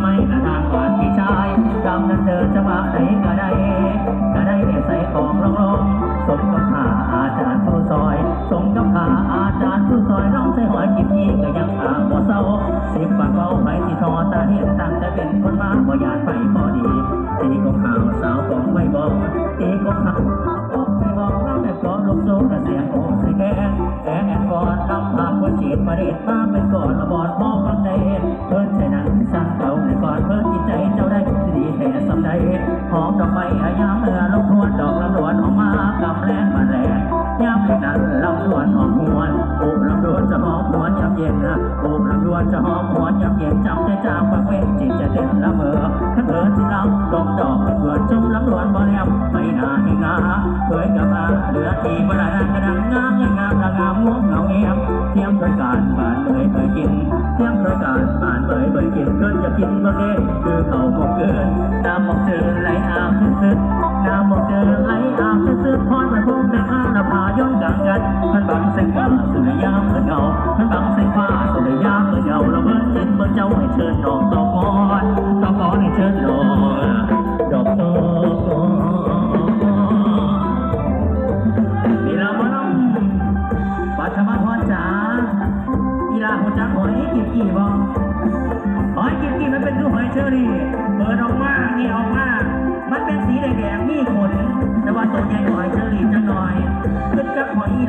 ไม่กระทางผ่านพี่ชายกำนั้นเดินจะมาไหนก็ได้ก็ได้ใส่ของรองรองสมกับขาอาจารย์ผู้ซอย สมกับขาอาจารย์ผู้ซอยน้องใส่หอยกินนี่ก็ยังอาบ่เศร้าสิบปากเบาไปที่ทอตาเห็นตั้งแต่เป็นคนมาบ่อยากไปพอดีตีก็ข่าวสาวของไม่บอกตีก็ข่าวบอกไม่บอกเราแต่ก็ลงโซ่กระเสียงโอ้ใส่แกแอนแอนก่อนนำพาคนจีบมาเด็ดมาเป็นก่อนระบอด หอมดอกไม้อายามเมื่อลงทวนดอกลำดวนออกมากำแลงมาแลงยามในนั้นลำดวนหอมหวนโอ้ลำดวนจะหอมหวนยามเย็นนะโอ้ลำดวนจะหอมหวนยามเย็นจำได้จางฟังเว้นจิตจะเต้นละเมอขันเอินที่ลำดอกดอกเป็นเดือนจุ่มลำดวนบ่แลมไม่น่าให้งาเคยกับมาเหลือทีบ่ได้กระดังงามยังงามระงามงงเงาเงียบเทียมด้วยการบานเบยเคยกินเทียมด้วยการบานเบยเบยกินเกินจะกินบ่เด้คือเขาบอก นน้ำบอกเจอไหลอาบซึ้งๆน้ำบอกเจอไหลอาบซึ้งๆพรมันพุ่งแต่อาณาผาย้อนกลางกันมันบังแสงฟ้าสุริยามเหมือนเงามันบังแสงฟ้าสุริยามเหมือนเงาเราเบิ่งจิตเบิ่งเจ้าให้เชิญดอกตอกอนตอกอนให้เชิญดอกดอกตอกนี่เราบ่ต้องปัทมาพรจ๋าอีลาหัวจักหอยกิบกี่บ่หอยกิบกี่มันเป็นรูปหอยเชอรี่เปิดออกมา นี่ออกมา มันเป็นสีแดงๆมีขน แต่ว่าตัวใหญ่กว่าเชอรี่จังหน่อย